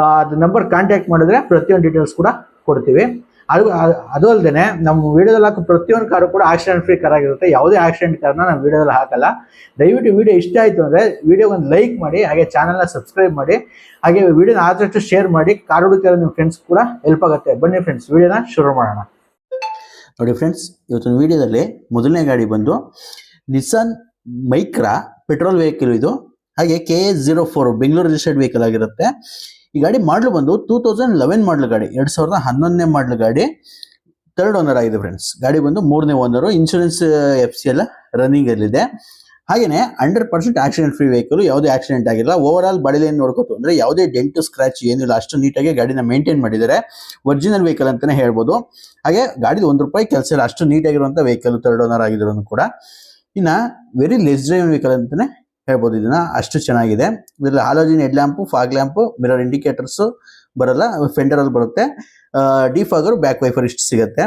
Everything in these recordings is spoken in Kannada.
ಅದು ನಂಬರ್ ಕಾಂಟ್ಯಾಕ್ಟ್ ಮಾಡಿದ್ರೆ ಪ್ರತಿಯೊಂದು ಡೀಟೇಲ್ಸ್ ಕೂಡ ಕೊಡ್ತೀವಿ. ಅದು ಅದು- ಅಲ್ಲದೆ ನಮ್ಮ ವಿಡಿಯೋದಲ್ಲಿ ಹಾಕೋ ಪ್ರತಿಯೊಂದು ಕಾರು ಕೂಡ ಆಕ್ಸಿಡೆಂಟ್ ಫ್ರೀ ಕಾರ್ ಆಗಿರುತ್ತೆ. ಯಾವುದೇ ಆಕ್ಸಿಡೆಂಟ್ ಕಾರ್ನ ನಾವು ವಿಡಿಯೋದಲ್ಲಿ ಹಾಕಲ್ಲ. ದಯವಿಟ್ಟು ವಿಡಿಯೋ ಇಷ್ಟ ಆಯಿತು ಅಂದರೆ ವಿಡಿಯೋ ಒಂದು ಲೈಕ್ ಮಾಡಿ, ಹಾಗೆ ಚಾನಲ್ನ ಸಬ್ಸ್ಕ್ರೈಬ್ ಮಾಡಿ, ಹಾಗೆ ವಿಡಿಯೋನ ಆದಷ್ಟು ಶೇರ್ ಮಾಡಿ ಕಾರ್ ಹುಡುಕಿರೋ ನಿಮ್ಮ ಫ್ರೆಂಡ್ಸ್ ಕೂಡ ಹೆಲ್ಪ್ ಆಗುತ್ತೆ. ಬನ್ನಿ ಫ್ರೆಂಡ್ಸ್ ವಿಡಿಯೋನ ಶುರು ಮಾಡೋಣ. ನೋಡಿ ಫ್ರೆಂಡ್ಸ್ ಇವತ್ತಿನ ವಿಡಿಯೋದಲ್ಲಿ ಮೊದಲನೇ ಗಾಡಿ ಬಂದು ನಿಸ್ಸಾನ್ ಮೈಕ್ರಾ ಪೆಟ್ರೋಲ್ ವೆಹಿಕಲ್ ಇದು. ಹಾಗೆ K S zero four Bengaluru registered vehicle ಆಗಿರುತ್ತೆ. ಈ ಗಾಡಿ ಮಾಡಲು ಬಂದು ಟೂ ತೌಸಂಡ್ ಲೆವೆನ್ ಮಾಡಲ್ ಗಾಡಿ, ಎರಡು ಸಾವಿರದ ಹನ್ನೊಂದನೇ ಮಾಡಲ್ ಗಾಡಿ. ಥರ್ಡ್ ಓನರ್ ಆಗಿದೆ ಫ್ರೆಂಡ್ಸ್ ಗಾಡಿ ಬಂದು ಮೂರನೇ ಓನರು ಇನ್ಶೂರೆನ್ಸ್ ಎಫ್ ಸಿ ಎಲ್ಲ ರನ್ನಿಂಗ್ ಅಲ್ಲಿದೆ ಹಾಗೇನೆ hundred percent accident free vehicle ಯಾವುದೇ ಆಕ್ಸಿಡೆಂಟ್ ಆಗಿಲ್ಲ. ಓವರ್ ಆಲ್ ಬಾಡಿ ಲೈನ್ ನೋಡ್ಕೋತು ಅಂದ್ರೆ ಯಾವುದೇ ಡೆಂಟ್ ಸ್ಕ್ರಾಚ್ ಏನಿಲ್ಲ ಅಷ್ಟು ನೀಟಾಗಿ ಗಾಡಿನ ಮೇಂಟೈನ್ ಮಾಡಿದ್ದಾರೆ. ಒರಿಜಿನಲ್ ವೆಹಿಕಲ್ ಅಂತಾನೆ ಹೇಳ್ಬೋದು. ಹಾಗೆ ಗಾಡಿದು ಒಂದು ರೂಪಾಯಿ ಕೆಲಸ ಇಲ್ಲ. ಅಷ್ಟು ನೀಟಾಗಿರುವಂಥ ವೆಹಿಕಲ್ ಥರ್ಡ್ ಓನರ್ ಆಗಿದ್ರು ಕೂಡ. ಇನ್ನ ವೆರಿ ಲೆಸ್ ಡ್ರೈವ್ ವೆಹಿಕಲ್ ಅಂತಾನೆ ಹೇಳ್ಬೋದು ಇದನ್ನ. ಅಷ್ಟು ಚೆನ್ನಾಗಿದೆ. ಇದರಲ್ಲಿ halogen head lamp fog lamp mirror indicators ಬರಲ್ಲ ಫೆಂಡರ್ ಅಲ್ಲಿ ಬರುತ್ತೆ. ಡಿ ಫಾಗರ್ ಬ್ಯಾಕ್ ವೈಫರ್ ಇಷ್ಟು ಸಿಗುತ್ತೆ.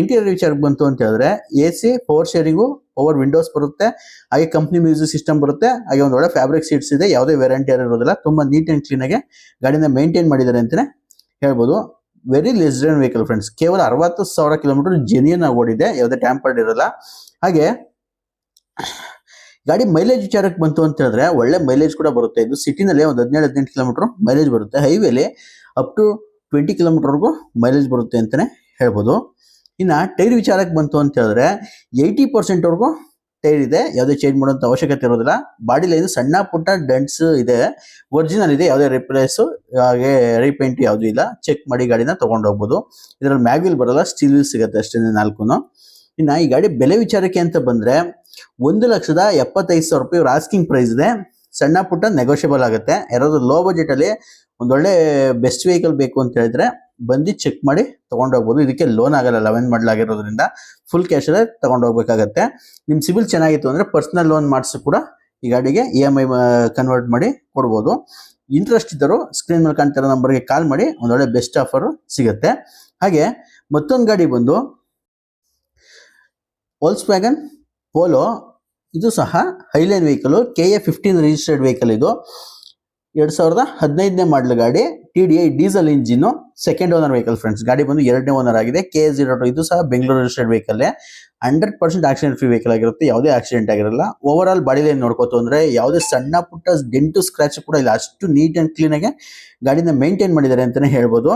ಇಂಟೀರಿಯರ್ ವಿಚಾರಕ್ಕೆ ಬಂತು ಅಂತ ಹೇಳಿದ್ರೆ A C power steering power windows ಬರುತ್ತೆ. ಹಾಗೆ ಕಂಪ್ನಿ ಮ್ಯೂಸಿಕ್ ಸಿಸ್ಟಮ್ ಬರುತ್ತೆ. ಹಾಗೆ ಒಂದು ಒಳ್ಳೆ ಫ್ಯಾಬ್ರಿಕ್ ಸೀಟ್ಸ್ ಇದೆ. ಯಾವುದೇ ವೆರೈಟಿ ಇರೋದಿಲ್ಲ. ತುಂಬಾ ನೀಟ್ ಅಂಡ್ ಕ್ಲೀನ್ ಆಗಿ ಗಾಡಿನ ಮೇಂಟೈನ್ ಮಾಡಿದ್ದಾರೆ ಅಂತಾನೆ ಹೇಳ್ಬೋದು. ವೆರಿ ಲೆಸ್ ವೆಹಿಕಲ್ ಫ್ರೆಂಡ್ಸ್ ಕೇವಲ ಅರವತ್ತು ಸಾವಿರ ಕಿಲೋಮೀಟರ್ ಜೆನ್ಯನ್ ಆಗಿ ಓಡಿದೆ. ಯಾವುದೇ ಟ್ಯಾಂಪರ್ಡ್ ಇರಲ್ಲ. ಹಾಗೆ ಗಾಡಿ ಮೈಲೇಜ್ ವಿಚಾರಕ್ಕೆ ಬಂತು ಅಂತ ಹೇಳಿದ್ರೆ ಒಳ್ಳೆ ಮೈಲೇಜ್ ಕೂಡ ಬರುತ್ತೆ. ಇದು ಸಿಟಿನಲ್ಲಿ ಒಂದು ಹದಿನೇಳು, ಹದಿನೆಂಟು ಕಿಲೋಮೀಟರ್ ಮೈಲೇಜ್ ಬರುತ್ತೆ. ಹೈವೇಲಿ ಅಪ್ ಟು ಟ್ವೆಂಟಿ ಕಿಲೋಮೀಟರ್ವರೆಗೂ ಮೈಲೇಜ್ ಬರುತ್ತೆ ಅಂತಲೇ ಹೇಳ್ಬೋದು. ಇನ್ನು ಟೈರ್ ವಿಚಾರಕ್ಕೆ ಬಂತು ಅಂತ ಹೇಳಿದ್ರೆ ಏಯ್ಟಿ ಪರ್ಸೆಂಟ್ವರೆಗೂ ಟೈರ್ ಇದೆ. ಯಾವುದೇ ಚೇಂಜ್ ಮಾಡುವಂಥ ಅವಶ್ಯಕತೆ ಇರೋದಿಲ್ಲ. ಬಾಡಿ ಇದು ಸಣ್ಣ ಪುಟ್ಟ ಡೆಂಟ್ಸ್ ಇದೆ. ಒರಿಜಿನಲ್ ಇದೆ. ಯಾವುದೇ ರಿಪ್ಲೇಸು ಹಾಗೆ ರೀಪೇಂಟ್ ಯಾವುದೂ ಇಲ್ಲ. ಚೆಕ್ ಮಾಡಿ ಗಾಡಿನ ತಗೊಂಡು ಹೋಗ್ಬೋದು. ಇದರಲ್ಲಿ ಮ್ಯಾಗ್ವಿಲ್ ಬರೋಲ್ಲ ಸ್ಟೀಲ್ ವೀಲ್ ಸಿಗುತ್ತೆ ಅಷ್ಟೇ ನಾಲ್ಕು ಇನ್ನು ಈ ಗಾಡಿ ಬೆಲೆ ವಿಚಾರಕ್ಕೆ ಅಂತ ಬಂದರೆ ಒಂದು ಲಕ್ಷದ ಎಪ್ಪತ್ತೈದು ಸಾವಿರ ರೂಪಾಯಿ ಇವ್ರ ಆಸ್ಕಿಂಗ್ ಪ್ರೈಸ್ ಇದೆ. ಸಣ್ಣ ಪುಟ್ಟ ನೆಗೋಷಿಯಬಲ್ ಆಗುತ್ತೆ. ಯಾರಾದರೂ ಲೋ ಬಜೆಟಲ್ಲಿ ಒಂದೊಳ್ಳೆ ಬೆಸ್ಟ್ ವೆಹಿಕಲ್ ಬೇಕು ಅಂತ ಹೇಳಿದ್ರೆ ಬಂದು ಚೆಕ್ ಮಾಡಿ ತೊಗೊಂಡೋಗ್ಬೋದು ಇದಕ್ಕೆ ಲೋನ್ ಆಗಲ್ಲ ಲೆವೆನ್ ಮಾಡಲಾಗಿರೋದ್ರಿಂದ ಫುಲ್ ಕ್ಯಾಶಲ್ಲೇ ತೊಗೊಂಡೋಗ್ಬೇಕಾಗತ್ತೆ ನಿಮ್ಮ ನಿಮ್ ಸಿಬಿಲ್ ಚೆನ್ನಾಗಿತ್ತು ಅಂದರೆ ಪರ್ಸ್ನಲ್ ಲೋನ್ ಮಾಡಿಸಿ ಕೂಡ ಈ ಗಾಡಿಗೆ ಇ ಎಂ ಐ ಕನ್ವರ್ಟ್ ಮಾಡಿ ಕೊಡ್ಬೋದು. ಇಂಟ್ರೆಸ್ಟ್ ಇದ್ದರು ಸ್ಕ್ರೀನ್ ಮೇಲೆ ಕಾಣ್ತಿರೋ ನಂಬರ್ಗೆ ಕಾಲ್ ಮಾಡಿ ಒಂದೊಳ್ಳೆ ಬೆಸ್ಟ್ ಆಫರು ಸಿಗುತ್ತೆ. ಹಾಗೆ ಮತ್ತೊಂದು ಗಾಡಿ ಬಂದು ವೋಲ್ಸ್ ವ್ಯಾಗನ್ ಪೋಲೋ ಇದು ಸಹ highline vehicle K A fifteen registered vehicle ಇದು. ಎರಡು ಸಾವಿರದ ಹದಿನೈದನೇ ಮಾಡಲ್ ಗಾಡಿ T D I diesel engine second owner vehicle friends ಗಾಡಿ ಬಂದು ಎರಡನೇ ಓನರ್ ಆಗಿದೆ. ಕೆ ಎ ಜೀರೋ ಇದು ಸಹ Bengaluru registered vehicle hundred percent accident free vehicle ಆಗಿರುತ್ತೆ. ಯಾವುದೇ ಆಕ್ಸಿಡೆಂಟ್ ಆಗಿರಲ್ಲ. ಓವರ್ ಆಲ್ ಬಾಡಿ ಲೈನ್ ನೋಡ್ಕೋತು ಅಂದರೆ ಯಾವುದೇ ಸಣ್ಣ ಪುಟ್ಟ ಡೆಂಟು ಸ್ಕ್ರಾಚ್ ಕೂಡ ಇಲ್ಲ. ಅಷ್ಟು ನೀಟ್ ಅಂಡ್ ಕ್ಲೀನ್ ಆಗಿ ಗಾಡಿನ ಮೇಂಟೈನ್ ಮಾಡಿದ್ದಾರೆ ಅಂತಾನೆ ಹೇಳ್ಬೋದು.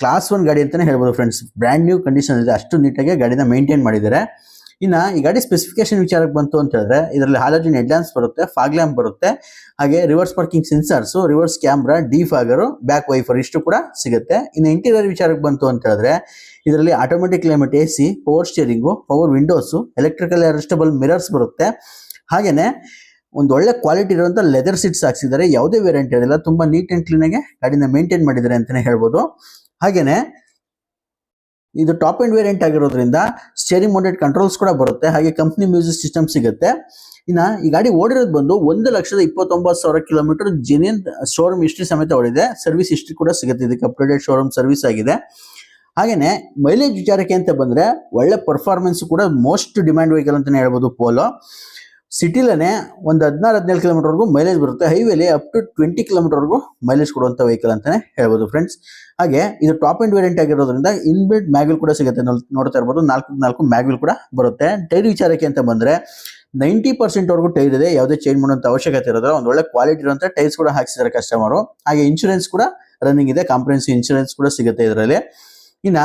ಕ್ಲಾಸ್ ಒನ್ ಗಾಡಿ ಅಂತಾನೆ ಹೇಳ್ಬೋದು ಫ್ರೆಂಡ್ಸ್ ಬ್ರ್ಯಾಂಡ್ ನ್ಯೂ ಕಂಡೀಷನ್ ಇದೆ. ಅಷ್ಟು ನೀಟಾಗಿ ಗಾಡಿನ ಮೇಂಟೈನ್ ಮಾಡಿದ್ದಾರೆ. ಇನ್ನ ಈ ಗಾಡಿ ಸ್ಪೆಸಿಫಿಕೇಶನ್ ವಿಚಾರಕ್ಕೆ ಬಂತು ಅಂತ ಹೇಳಿದ್ರೆ, ಇದರಲ್ಲಿ ಹಾಲೋಜಿನ್ ಹೆಡ್ಲ್ಯಾಂಪ್ಸ್ ಬರುತ್ತೆ ಫಾಗ್ ಲ್ಯಾಂಪ್ ಬರುತ್ತೆ, ಹಾಗೆ reverse parking sensors reverse camera defogger back wiper ಇಷ್ಟು ಕೂಡ ಸಿಗುತ್ತೆ. ಇನ್ನು ಇಂಟೀರಿಯರ್ ವಿಚಾರಕ್ಕೆ ಬಂತು ಅಂತ ಹೇಳಿದ್ರೆ, ಇದರಲ್ಲಿ automatic climate A C power steering power windows electrical adjustable mirrors ಬರುತ್ತೆ. ಹಾಗೆಯೇ ಒಂದು ಒಳ್ಳೆ ಕ್ವಾಲಿಟಿ ಇರುವಂಥ ಲೆದರ್ ಸೀಟ್ಸ್ ಹಾಕ್ಸಿದ್ದಾರೆ. ಯಾವುದೇ ವೇರಿಯಂಟ್ ಇರಲಿಲ್ಲ ತುಂಬಾ ನೀಟ್ ಆ್ಯಂಡ್ ಕ್ಲೀನ್ ಆಗಿ ಗಾಡಿನ ಮೇಂಟೈನ್ ಮಾಡಿದ್ದಾರೆ ಅಂತಾನೆ ಹೇಳ್ಬೋದು. ಹಾಗೇನೆ ಇದು ಟಾಪ್ ಎಂಡ್ ವೇರಿಯಂಟ್ ಆಗಿರೋದ್ರಿಂದ ಸ್ಟೇರಿಂಗ್ ಮೌಂಟೆಡ್ ಕಂಟ್ರೋಲ್ಸ್ ಕೂಡ ಬರುತ್ತೆ, ಹಾಗೆ ಕಂಪ್ನಿ ಮ್ಯೂಸಿಕ್ ಸಿಸ್ಟಮ್ ಸಿಗುತ್ತೆ. ಇನ್ನ ಈ ಗಾಡಿ ಓಡಿರೋದು ಬಂದು ಒಂದು ಲಕ್ಷದ ಇಪ್ಪತ್ತೊಂಬತ್ತು ಸಾವಿರ ಕಿಲೋಮೀಟರ್ ಜೆನ್ಯನ್ ಶೋರೂಮ್ ಹಿಸ್ಟ್ರಿ ಸಮೇತ ಓಡಿದೆ. ಸರ್ವಿಸ್ ಹಿಸ್ಟ್ರಿ ಕೂಡ ಸಿಗುತ್ತೆ, ಇದಕ್ಕೆ ಅಪ್ಡೇಟೆಡ್ ಶೋರೂಮ್ ಸರ್ವಿಸ್ ಆಗಿದೆ. ಹಾಗೇನೆ ಮೈಲೇಜ್ ವಿಚಾರಕ್ಕೆ ಅಂತ ಬಂದ್ರೆ ಒಳ್ಳೆ ಪರ್ಫಾರ್ಮೆನ್ಸ್ ಕೂಡ ಮೋಸ್ಟ್ ಡಿಮ್ಯಾಂಡ್ ವೆಹಿಕಲ್ ಅಂತಲೇ ಹೇಳ್ಬೋದು ಪೋಲೋ ಸಿಟಿಲೇ ಒಂದು ಹದಿನಾರು, ಹದಿನೇಳು ಕಿಲೋಮೀಟರ್ವರೆಗೂ ಮೈಲೇಜ್ ಬರುತ್ತೆ. ಹೈವೇಲಿ ಅಪ್ ಟು ಟ್ವೆಂಟಿ ಕಿಲೋಮೀಟರ್ವರೆಗೂ ಮೈಲೇಜ್ ಕೊಡುವಂಥ ವೆಹಿಕಲ್ ಅಂತಾನೆ ಹೇಳ್ಬೋದು ಫ್ರೆಂಡ್ಸ್ ಹಾಗೆ ಇದು ಟಾಪ್ ಎಂಡ್ ವೇರಿಯಂಟ್ ಆಗಿರೋದ್ರಿಂದ ಇನ್ಬಿಲ್ಟ್ ಮ್ಯಾಗ್ವಿಲ್ ಕೂಡ ಸಿಗುತ್ತೆ ನೋಡ್ತಾ ಇರ್ಬೋದು. ನಾಲ್ಕು ನಾಲ್ಕು ಮ್ಯಾಗ್ವಿಲ್ ಕೂಡ ಬರುತ್ತೆ. ಟೈರ್ ವಿಚಾರಕ್ಕೆ ಅಂತ ಬಂದ್ರೆ ನೈಂಟಿ ಪರ್ಸೆಂಟ್ ವರೆಗೂ ಟೈರ್ ಇದೆ. ಯಾವುದೇ ಚೇಂಜ್ ಮಾಡುವಂಥ ಅವಶ್ಯಕತೆ ಇರೋದಿಲ್ಲ. ಒಂದು ಒಳ್ಳೆ ಕ್ವಾಲಿಟಿ ಇರುವಂಥ ಟೈರ್ಸ್ ಕೂಡ ಹಾಕ್ಸಿದ್ದಾರೆ ಕಸ್ಟಮರು ಹಾಗೆ ಇನ್ಶೂರೆನ್ಸ್ ಕೂಡ ರನ್ನಿಂಗ್ ಇದೆ. ಕಾಂಪ್ರಹೆನ್ಸಿವ್ ಇನ್ಶೂರೆನ್ಸ್ ಕೂಡ ಸಿಗುತ್ತೆ ಇದರಲ್ಲಿ. ಇನ್ನ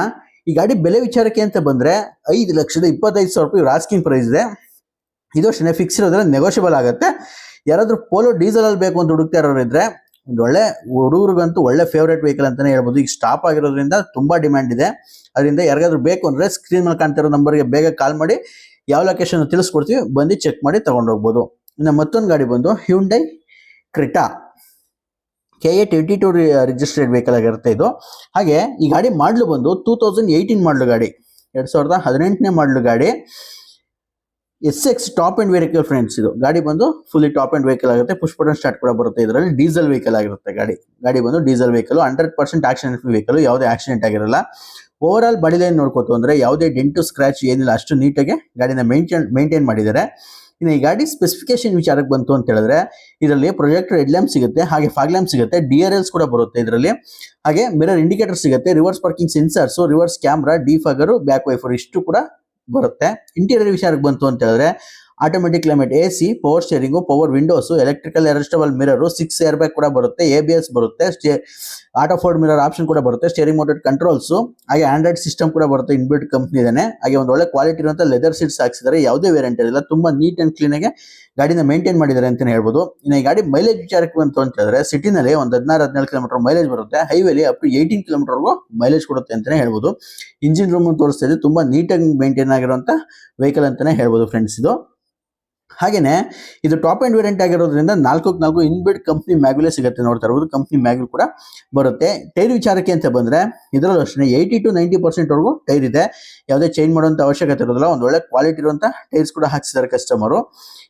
ಈ ಗಾಡಿ ಬೆಲೆ ವಿಚಾರಕ್ಕೆ ಅಂತ ಬಂದ್ರೆ ಐದು ಲಕ್ಷದ ಇಪ್ಪತ್ತೈದು ಸಾವಿರ ರೂಪಾಯಿ ರಾಸ್ಕಿಂಗ್ ಪ್ರೈಸ್ ಇದೆ. ಇದು ಅಷ್ಟೇ ಫಿಕ್ಸ್ ಇರೋದ್ರಲ್ಲಿ ನೆಗೋಷಿಯಬಲ್ ಆಗುತ್ತೆ. ಯಾರಾದರೂ ಪೋಲೋ ಡೀಸೆಲ್ ಅಲ್ಲಿ ಬೇಕು ಅಂತ ಹುಡುಕ್ತಾ ಇರೋರು ಇದ್ರೆ ಒಂದು ಒಳ್ಳೆ ಹುಡುಗರಿಗಂತೂ ಒಳ್ಳೆ ಫೇವ್ರೇಟ್ ವೆಹಿಕಲ್ ಅಂತಲೇ ಹೇಳ್ಬೋದು. ಈಗ ಸ್ಟಾಪ್ ಆಗಿರೋದ್ರಿಂದ ತುಂಬ ಡಿಮ್ಯಾಂಡ್ ಇದೆ. ಅದರಿಂದ ಯಾರಿಗಾದ್ರೂ ಬೇಕು ಅಂದರೆ ಸ್ಕ್ರೀನ್ ಮೇಲೆ ಕಾಣ್ತಿರೋ ನಂಬರ್ಗೆ ಬೇಗ ಕಾಲ್ ಮಾಡಿ, ಯಾವ ಲೊಕೇಶನ್ ತಿಳಿಸ್ಕೊಡ್ತೀವಿ. ಬಂದು ಚೆಕ್ ಮಾಡಿ ತಗೊಂಡೋಗ್ಬೋದು ಇನ್ನು ಮತ್ತೊಂದು ಗಾಡಿ ಬಂದು Hyundai Creta K A twenty two registered vehicle ಆಗಿರುತ್ತೆ ಇದು. ಹಾಗೆ ಈ ಗಾಡಿ ಮಾಡಲು ಬಂದು ಟೂ ತೌಸಂಡ್ ಏಯ್ಟೀನ್ ಮಾಡಲು ಗಾಡಿ. ಎರಡು ಸಾವಿರದ ಹದಿನೆಂಟನೇ ಮಾಡಲು ಗಾಡಿ. S X top end vehicle friends ಇದು. ಗಾಡಿ ಬಂದು ಫುಲ್ಲಿ ಟಾಪ್ ಅಂಡ್ ವೆಹಿಕಲ್ ಆಗುತ್ತೆ. ಪುಷ್ ಬಟನ್ ಸ್ಟಾರ್ಟ್ ಕೂಡ ಬರುತ್ತೆ ಇದರಲ್ಲಿ. ಡೀಸೆಲ್ ವೆಹಿಕಲ್ ಆಗಿರುತ್ತೆ ಗಾಡಿ. ಗಾಡಿ ಬಂದು diesel vehicle hundred percent accident vehicle ಯಾವುದೇ ಆಕ್ಸಿಡೆಂಟ್ ಆಗಿರಲ್ಲ. ಓವರ್ ಆಲ್ ಬಾಡಿ ಲೈನ್ ನೋಡ್ಕೋತು ಅಂದರೆ ಯಾವುದೇ ಡೆಂಟು ಸ್ಕ್ರಾಚ್ ಏನಿಲ್ಲ, ಅಷ್ಟು ನೀಟಾಗಿ ಗಾಡಿನ ಮೇಂಟೈನ್ ಮೇಂಟೈನ್ ಮಾಡಿದ್ದಾರೆ. ಇನ್ನು ಈ ಗಾಡಿ ಸ್ಪೆಸಿಫಿಕೇಶನ್ ವಿಚಾರಕ್ಕೆ ಬಂತು ಅಂತ ಹೇಳಿದ್ರೆ, ಇದರಲ್ಲಿ ಪ್ರೊಜೆಕ್ಟರ್ ಹೆಡ್ ಲ್ಯಾಂಪ್ ಸಿಗುತ್ತೆ, ಹಾಗೆ ಫಾಗ್ ಲ್ಯಾಂಪ್ ಸಿಗುತ್ತೆ ಡಿ ಆರ್ ಎಲ್ಸ್ ಕೂಡ ಬರುತ್ತೆ ಇದರಲ್ಲಿ. ಹಾಗೆ ಮಿರರ್ ಇಂಡಿಕೇಟರ್ ಸಿಗುತ್ತೆ reverse parking sensors reverse camera defogger back wiper ಇಷ್ಟು ಕೂಡ ಬರುತ್ತೆ. ಇಂಟೀರಿಯರ್ ವಿಚಾರಕ್ಕೆ ಬಂತು ಅಂತ ಹೇಳಿದ್ರೆ automatic climate A C power steering power windows electrical adjustable mirror six air bag ಕೂಡ ಬರುತ್ತೆ ಎ ಬಿ ಎಸ್ ಬರುತ್ತೆ stay auto fold mirror option ಕೂಡ ಬರುತ್ತೆ ಸ್ಟೇರಿಂಗ್ ಮೋಟೆಡ್ ಕಂಟ್ರೋಲ್ಸ್ ಹಾಗೆ ಆಂಡ್ರಾಯ್ಡ್ ಸಿಸ್ಟಮ್ ಕೂಡ ಬರುತ್ತೆ ಇನ್ಬಿಲ್ಟ್ ಕಂಪ್ನಿ ಇದಾನೆ ಹಾಗೆ ಒಂದು ಒಳ್ಳೆ ಕ್ವಾಲಿಟಿ ಇರುವಂತ ಲೆದರ್ ಸೀಟ್ಸ್ ಹಾಕ್ಸಿದ್ದಾರೆ. ಯಾವುದೇ ವೇರಿಯಂಟ್ ಇರಲ್ಲ, ತುಂಬಾ ನೀಟ್ ಅಂಡ್ ಕ್ಲೀನ್ ಆಗಿ ಗಾಡಿನ ಮೇಂಟೈನ್ ಮಾಡಿದ್ದಾರೆ ಅಂತಾನೆ ಹೇಳ್ಬೋದು. ಇನ್ನು ಈ ಗಾಡಿ ಮೈಲೇಜ್ ವಿಚಾರಕ್ಕೆ ಬಂತು ಅಂತ ಹೇಳಿದ್ರೆ ಸಿಟಿನಲ್ಲಿ ಒಂದು ಹದಿನಾರು, ಹದಿನೇಳು ಕಿಲೋಮೀಟರ್ ಮೈಲೇಜ್ ಬರುತ್ತೆ. ಹೈವೇಲಿ ಅಪ್ ಟು ಏಯ್ಟೀನ್ ಕಿಲೋಮೀಟರ್ವರೆಗೂ ಮೈಲೇಜ್ ಕೊಡುತ್ತೆ ಅಂತಾನೆ ಹೇಳ್ಬೋದು. ಇಂಜಿನ್ ರೂಮ್ ತೋರಿಸ್ತಾ ಇದೆ. ತುಂಬಾ ನೀಟಾಗಿ ಮೇಂಟೈನ್ ಆಗಿರುವಂಥ ವೆಹಿಕಲ್ ಅಂತಾನೆ ಹೇಳ್ಬೋದು ಫ್ರೆಂಡ್ಸ್ ಇದು. ಹಾಗೇನೆ, ಇದು ಟಾಪ್ ಆ್ಯಂಡ್ ವೇರಿಯಂಟ್ ಆಗಿರೋದ್ರಿಂದ ನಾಲ್ಕು ನಾಲ್ಕು ಇನ್ಬಿಲ್ಡ್ ಕಂಪ್ನಿ ಮ್ಯಾಗ್ಯುಲೇ ಸಿಗುತ್ತೆ ನೋಡ್ತಾ ಇರ್ಬೋದು. ಕಂಪ್ನಿ ಮ್ಯಾಗ್ಯುಲ್ ಕೂಡ ಬರುತ್ತೆ. ಟೈರ್ ವಿಚಾರಕ್ಕೆ ಅಂತ ಬಂದ್ರೆ, ಇದರಲ್ಲೂ ಅಷ್ಟೇ ಏಯ್ಟಿ ಟು ನೈಂಟಿ ಪರ್ಸೆಂಟ್ ವರೆಗೂ ಟೈರ್ ಇದೆ. ಯಾವುದೇ ಚೇಂಜ್ ಮಾಡುವಂಥ ಅವಶ್ಯಕತೆ ಇರೋದಿಲ್ಲ. ಒಂದು ಒಳ್ಳೆ ಕ್ವಾಲಿಟಿ ಇರುವಂಥ ಟೈರ್ಸ್ ಕೂಡ ಹಾಕ್ಸಿದ್ದಾರೆ ಕಸ್ಟಮರು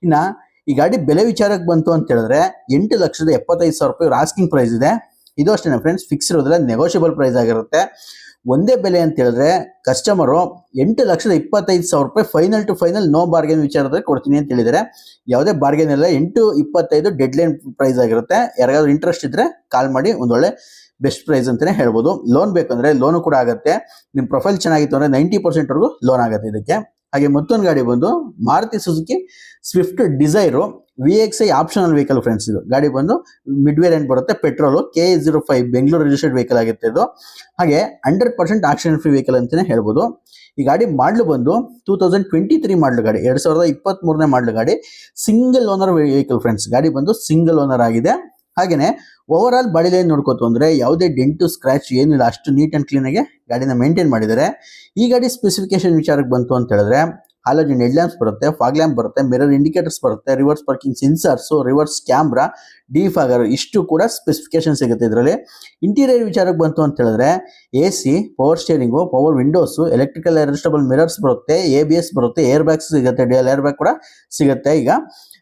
ಇನ್ನು, ಈ ಗಾಡಿ ಬೆಲೆ ವಿಚಾರಕ್ಕೆ ಬಂತು ಅಂತ ಹೇಳಿದ್ರೆ, ಎಂಟು ಲಕ್ಷದ ಎಪ್ಪತ್ತೈದು ಸಾವಿರ ರೂಪಾಯಿ ಆಸ್ಕಿಂಗ್ ಪ್ರೈಸ್ ಇದೆ. ಇದು ಅಷ್ಟೇ ಫ್ರೆಂಡ್ಸ್ ಫಿಕ್ಸ್ ಇರೋದಿಲ್ಲ ನೆಗೋಷಿಯಬಲ್ ಪ್ರೈಸ್ ಆಗಿರುತ್ತೆ. ಒಂದೇ ಬೆಲೆ ಅಂತ ಹೇಳಿದ್ರೆ ಕಸ್ಟಮರು ಎಂಟು ಲಕ್ಷದ ಇಪ್ಪತ್ತೈದು ಸಾವಿರ ರೂಪಾಯಿ final to final no bargain ವಿಚಾರದಲ್ಲಿ ಕೊಡ್ತೀನಿ ಅಂತ ಹೇಳಿದರೆ ಯಾವುದೇ ಬಾರ್ಗೇನ್ ಇಲ್ಲ, ಎಂಟು ಇಪ್ಪತ್ತೈದು ಡೆಡ್ ಲೈನ್ ಪ್ರೈಸ್ ಆಗಿರುತ್ತೆ. ಯಾರಿಗಾದ್ರೂ ಇಂಟ್ರೆಸ್ಟ್ ಇದ್ದರೆ ಕಾಲ್ ಮಾಡಿ, ಒಂದೊಳ್ಳೆ ಬೆಸ್ಟ್ ಪ್ರೈಸ್ ಅಂತಲೇ ಹೇಳ್ಬೋದು. ಲೋನ್ ಬೇಕಂದರೆ ಲೋನು ಕೂಡ ಆಗುತ್ತೆ. ನಿಮ್ಮ ಪ್ರೊಫೈಲ್ ಚೆನ್ನಾಗಿತ್ತು ಅಂದರೆ ನೈಂಟಿ ಪರ್ಸೆಂಟ್ವರೆಗೂ ಲೋನ್ ಆಗುತ್ತೆ ಇದಕ್ಕೆ. ಹಾಗೆ ಮತ್ತೊಂದು ಗಾಡಿ ಬಂದು Maruti Suzuki Swift Dzire V X I optional vehicle friends ಇದು. ಗಾಡಿ ಬಂದು ಮಿಡ್ ವೇರಿಯಂಟ್ ಬರುತ್ತೆ petrol K zero five Bengaluru registered vehicle ಆಗುತ್ತೆ ಇದು. ಹಾಗೆ hundred percent accident free vehicle ಅಂತಾನೆ ಹೇಳ್ಬೋದು. ಈ ಗಾಡಿ ಮಾಡಲು ಬಂದು ಟೂ ತೌಸಂಡ್ ಟ್ವೆಂಟಿ ತ್ರೀ ಮಾಡಲು ಗಾಡಿ, ಎರಡು ಸಾವಿರದ ಇಪ್ಪತ್ತ್ ಮೂರನೇ ಮಾಡ್ಲು ಗಾಡಿ ಸಿಂಗಲ್ ಓನರ್ ವೆಹಿಕಲ್ ಫ್ರೆಂಡ್ಸ್ ಗಾಡಿ ಬಂದು ಸಿಂಗಲ್ ಓನರ್ ಆಗಿದೆ. ಹಾಗೇನೆ ಓವರ್ ಆಲ್ ಬಾಡಿ ಲೈನ್ ನೋಡ್ಕೋತು ಅಂದರೆ ಯಾವುದೇ ಡೆಂಟು ಸ್ಕ್ರಾಚ್ ಏನಿಲ್ಲ ಅಷ್ಟು ನೀಟ್ ಆ್ಯಂಡ್ ಕ್ಲೀನ್ ಆಗಿ ಗಾಡಿನ ಮೇಂಟೈನ್ ಮಾಡಿದ್ದಾರೆ. ಈ ಗಾಡಿ ಸ್ಪೆಸಿಫಿಕೇಶನ್ ವಿಚಾರಕ್ಕೆ ಬಂತು ಅಂತ ಹೇಳಿದ್ರೆ ಹಾಲೋಜಿನ್ ಹೆಡ್ ಲ್ಯಾಂಪ್ಸ್ ಬರುತ್ತೆ ಫಾಗ್ ಲ್ಯಾಂಪ್ ಬರುತ್ತೆ ಮಿರರ್ ಇಂಡಿಕೇಟರ್ಸ್ ಬರುತ್ತೆ reverse parking sensors reverse camera defogger ಇಷ್ಟು ಕೂಡ ಸ್ಪೆಸಿಫಿಕೇಶನ್ ಸಿಗುತ್ತೆ ಇದರಲ್ಲಿ. ಇಂಟೀರಿಯರ್ ವಿಚಾರಕ್ಕೆ ಬಂತು ಅಂತ ಹೇಳಿದ್ರೆ A C power steering power windows electrical adjustable mirrors ಬರುತ್ತೆ ಎ ಬಿ ಎಸ್ ಬರುತ್ತೆ ಏರ್ ಬ್ಯಾಗ್ಸ್ ಸಿಗುತ್ತೆ ಡಿಎಲ್ ಏರ್ ಬ್ಯಾಗ್ ಕೂಡ ಸಿಗುತ್ತೆ ಈಗ.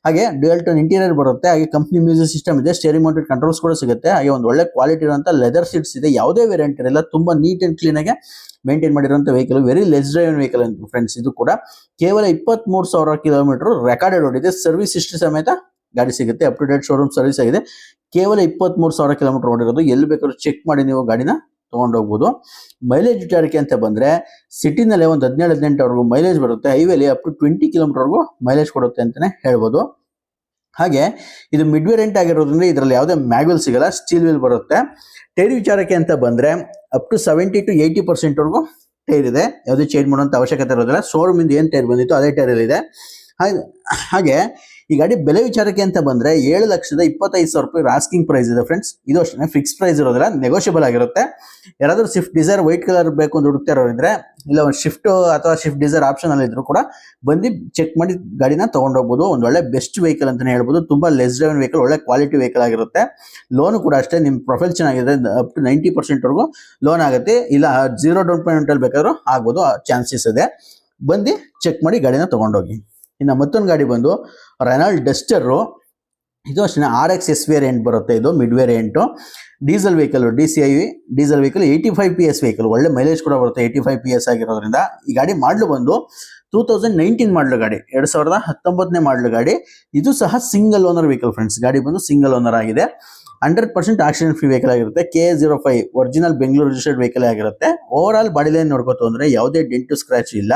ಹಾಗೆ ಡ್ಯೂಯಲ್ ಟೋನ್ ಇಂಟೀರಿಯರ್ ಬರುತ್ತೆ, ಹಾಗೆ ಕಂಪ್ನಿ ಮ್ಯೂಸಿಕ್ ಸಿಸ್ಟಮ್ ಇದೆ ಸ್ಟೇರಿ ಮೌಂಟೆಡ್ ಕಂಟ್ರೋಲ್ಸ್ ಕೂಡ ಸಿಗುತ್ತೆ, ಹಾಗೆ ಒಂದು ಒಳ್ಳೆ ಕ್ವಾಲಿಟಿ ಇರುವಂತ ಲೆದರ್ ಸೀಟ್ಸ್ ಇದೆ, ಯಾವುದೇ ವೇರಿಯಂಟ್ ಇರಲ್ಲ, ತುಂಬಾ ನೀಟ್ ಅಂಡ್ ಕ್ಲೀನ್ ಆಗಿ ಮೇಂಟೈನ್ ಮಾಡಿರುವಂತಹ vehicle very less drive vehicle friends ಇದು ಕೂಡ. ಕೇವಲ ಇಪ್ಪತ್ತ್ ಮೂರು ಸಾವಿರ ಕಿಲೋಮೀಟರ್ ರೆಕಾರ್ಡೆಡ್ ಓಡಿದೆ ಸರ್ವಿಸ್ ಹಿಸ್ಟ್ರಿ ಸಮೇತ ಗಾಡಿ ಸಿಗುತ್ತೆ up to date showroom service ಆಗಿದೆ. ಕೇವಲ ಇಪ್ಪತ್ತ್ ಮೂರು ಸಾವಿರ ಕಿಲೋಮೀಟರ್ ಓಡಿರೋದು, ಎಲ್ಲಿ ಬೇಕಾದ್ರೂ ಚೆಕ್ ಮಾಡಿ ನೀವು ಗಾಡಿನ ತಗೊಂಡೋಗ್ಬೋದು. ಮೈಲೇಜ್ ವಿಚಾರಕ್ಕೆ ಅಂತ ಬಂದರೆ ಸಿಟಿನಲ್ಲೇ ಒಂದು ಹದಿನೇಳು ಹದಿನೆಂಟವರೆಗೂ ಮೈಲೇಜ್ ಬರುತ್ತೆ. ಹೈವೇಲಿ ಅಪ್ ಟು ಟ್ವೆಂಟಿ ಕಿಲೋಮೀಟರ್ವರೆಗೂ ಮೈಲೇಜ್ ಕೊಡುತ್ತೆ ಅಂತಾನೆ ಹೇಳ್ಬೋದು. ಹಾಗೆ, ಇದು ಮಿಡ್ ವೇರಿಯಂಟ್ ಆಗಿರೋದ್ರಿಂದ ಇದರಲ್ಲಿ ಯಾವುದೇ ಮ್ಯಾಗ್ವೆಲ್ ಸಿಗಲ್ಲ ಸ್ಟೀಲ್ ವೀಲ್ ಬರುತ್ತೆ. ಟೈರ್ ವಿಚಾರಕ್ಕೆ ಅಂತ ಬಂದರೆ up to seventy to eighty percent ವರೆಗೂ ಟೈರ್ ಇದೆ. ಯಾವುದೇ ಚೇಂಜ್ ಮಾಡುವಂಥ ಅವಶ್ಯಕತೆ ಇರೋದಿಲ್ಲ. ಶೋರೂಮಿಂದ ಏನು ಟೈರ್ ಬಂದಿತ್ತು ಅದೇ ಟೈರ್ ಇದೆ. ಹಾಗೆ ಹಾಗೆ ಈ ಗಾಡಿ ಬೆಲೆ ವಿಚಾರಕ್ಕೆ ಅಂತ ಬಂದ್ರೆ ಏಳು ಲಕ್ಷದ ಇಪ್ಪತ್ತೈದು ಸಾವಿರ ರೂಪಾಯಿ ರಾಸ್ಕಿಂಗ್ ಪ್ರೈಸ್ ಇದೆ ಫ್ರೆಂಡ್ಸ್ ಇದು ಅಷ್ಟೇ ಫಿಕ್ಸ್ ಪ್ರೈಸ್ ಇರೋದಿಲ್ಲ ನೆಗೋಷಿಯಬಲ್ ಆಗಿರುತ್ತೆ. ಯಾರಾದ್ರೂ ಸ್ವಿಫ್ಟ್ ಡಿಸೈರ್ ವೈಟ್ ಕಲರ್ ಬೇಕು ಅಂತ ಹುಡುಕ್ತಾ ಇರೋರಿದ್ರೆ, ಇಲ್ಲ ಒಂದು ಶಿಫ್ಟ್ ಅಥವಾ ಶಿಫ್ಟ್ ಡಿಸೈರ್ ಆಪ್ಷನ್ ಅಲ್ಲಿ ಇದ್ರು ಕೂಡ ಬಂದು ಚೆಕ್ ಮಾಡಿ ಗಾಡಿನ ತಗೊಂಡೋಗ್ಬೋದು ಒಂದು ಒಳ್ಳೆ ಬೆಸ್ಟ್ ವೆಹಿಕಲ್ ಅಂತಾನೆ ಹೇಳ್ಬೋದು. ತುಂಬಾ ಲೆಸ್ ಡ್ರೈವನ್ ವೆಹಿಕಲ್ ಒಳ್ಳೆ ಕ್ವಾಲಿಟಿ ವೆಹಿಕಲ್ ಆಗಿರುತ್ತೆ. ಲೋನ್ ಕೂಡ ಅಷ್ಟೇ ನಿಮ್ಮ ಪ್ರೊಫೈಲ್ ಚೆನ್ನಾಗಿದೆ ಅಪ್ ಟು ನೈಂಟಿ ಪರ್ಸೆಂಟ್ ವರೆಗೂ ಲೋನ್ ಆಗುತ್ತೆ. ಇಲ್ಲ ಜೀರೋ ಡೌನ್ ಪೇಮೆಂಟ್ ಅಲ್ಲಿ ಬೇಕಾದ್ರೂ ಆಗ್ಬೋದು ಚಾನ್ಸಸ್ ಇದೆ. ಬಂದು ಚೆಕ್ ಮಾಡಿ ಗಾಡಿನ ತಗೊಂಡೋಗಿ. ಇನ್ನು ಮತ್ತೊಂದು ಗಾಡಿ ಬಂದು ರೆನಾಲ್ಡ್ ಡಸ್ಟರು ಇದು ಅಷ್ಟೇ ಆರ್ ಎಕ್ಸ್ ಎಸ್ ವೇರಿಯಂಟ್ ಬರುತ್ತೆ ಇದು mid variant diesel vehicle D C I diesel vehicle eighty five P S vehicle ಒಳ್ಳೆ ಮೈಲೇಜ್ ಕೂಡ ಬರುತ್ತೆ ಏಯ್ಟಿ ಫೈವ್ ಪಿ ಎಸ್ ಆಗಿರೋದ್ರಿಂದ. ಈ ಗಾಡಿ ಮಾಡಲು ಬಂದು ಟೂ ತೌಸಂಡ್ ನೈನ್ಟೀನ್ ಮಾಡಲು ಗಾಡಿ, ಎರಡು ಸಾವಿರದ ಹತ್ತೊಂಬತ್ತನೇ ಮಾಡಲು ಗಾಡಿ. ಇದು ಸಹ ಸಿಂಗಲ್ ಓನರ್ ವೆಹಿಕಲ್ ಫ್ರೆಂಡ್ಸ್ ಗಾಡಿ ಬಂದು ಸಿಂಗಲ್ ಓನರ್ ಆಗಿದೆ. Hundred percent accident free vehicle ಆಗಿರುತ್ತೆ K zero five original Bengaluru registered vehicle ಆಗಿರುತ್ತೆ. ಓವರ್ ಆಲ್ ಬಾಡಿ ಲೈನ್ ನೋಡ್ಕೋತು ಅಂದರೆ ಯಾವುದೇ ಡೆಂಟು ಸ್ಕ್ರಾಚ್ ಇಲ್ಲ.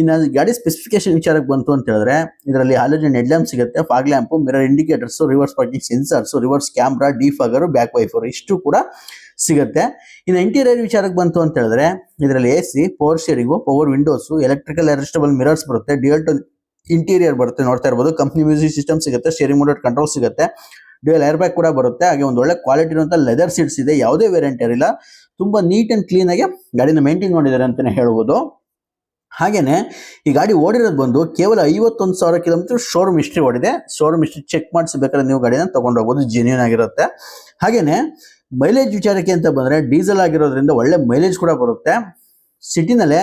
ಇನ್ನು ಗಾಡಿ ಸ್ಪೆಸಿಫಿಕೇಶನ್ ವಿಚಾರಕ್ಕೆ ಬಂತು ಅಂತ ಹೇಳಿದ್ರೆ, ಇದರಲ್ಲಿ ಹಾಲೋಜನ್ ಹೆಡ್ಲ್ಯಾಂಪ್ ಸಿಗುತ್ತೆ fog lamp mirror indicators reverse parking sensors reverse camera defogger back wiper ಇಷ್ಟು ಕೂಡ ಸಿಗುತ್ತೆ. ಇನ್ನು ಇಂಟೀರಿಯರ್ ವಿಚಾರಕ್ಕೆ ಬಂತು ಅಂತ ಹೇಳಿದ್ರೆ, ಇದರಲ್ಲಿ A C power steering power windows electrical adjustable mirrors ಬರುತ್ತೆ ಡ್ಯೂಯಲ್ ಟು ಇಂಟೀರಿಯರ್ ಬರುತ್ತೆ, ನೋಡ್ತಾ ಇರ್ಬೋದು. ಕಂಪ್ನಿ ಮ್ಯೂಸಿಕ್ ಸಿಸ್ಟಮ್ ಸಿಗುತ್ತೆ ಶೇರಿ ಮೋಟರ್ ಕಂಟ್ರೋಲ್ ಸಿಗುತ್ತೆ ಡ್ಯೂಯಲ್ ಏರ್ ಬ್ಯಾಗ್ ಕೂಡ ಬರುತ್ತೆ. ಹಾಗೆ ಒಂದು ಒಳ್ಳೆ ಕ್ವಾಲಿಟಿ ಇರುವಂತ ಲೆದರ್ ಸೀಟ್ಸ್ ಇದೆ, ಯಾವುದೇ ವೇರಿಯಂಟ್ ಇರಲಿಲ್ಲ ತುಂಬಾ ನೀಟ್ ಅಂಡ್ ಕ್ಲೀನ್ ಆಗಿ ಗಾಡಿನ ಮೇಂಟೈನ್ ಮಾಡಿದ್ದಾರೆ ಅಂತಾನೆ ಹೇಳ್ಬೋದು. ಹಾಗೇನೆ ಈ ಗಾಡಿ ಓಡಿರೋದು ಬಂದು ಕೇವಲ ಐವತ್ತೊಂದು ಸಾವಿರ ಕಿಲೋಮೀಟರ್ ಶೋರೂಮ್ ಹಿಸ್ಟ್ರಿ ಓಡಿದೆ. ಶೋರೂಮ್ ಹಿಸ್ಟ್ರಿ ಚೆಕ್ ಮಾಡಿಸ್ಬೇಕಾದ್ರೆ ನೀವು ಗಾಡಿನ ತಗೊಂಡು ಹೋಗ್ಬೋದು ಜೆನ್ಯೂನ್ ಆಗಿರುತ್ತೆ. ಹಾಗೆಯೇ ಮೈಲೇಜ್ ವಿಚಾರಕ್ಕೆ ಅಂತ ಬಂದರೆ ಡೀಸೆಲ್ ಆಗಿರೋದ್ರಿಂದ ಒಳ್ಳೆ ಮೈಲೇಜ್ ಕೂಡ ಬರುತ್ತೆ. ಸಿಟಿನಲ್ಲೇ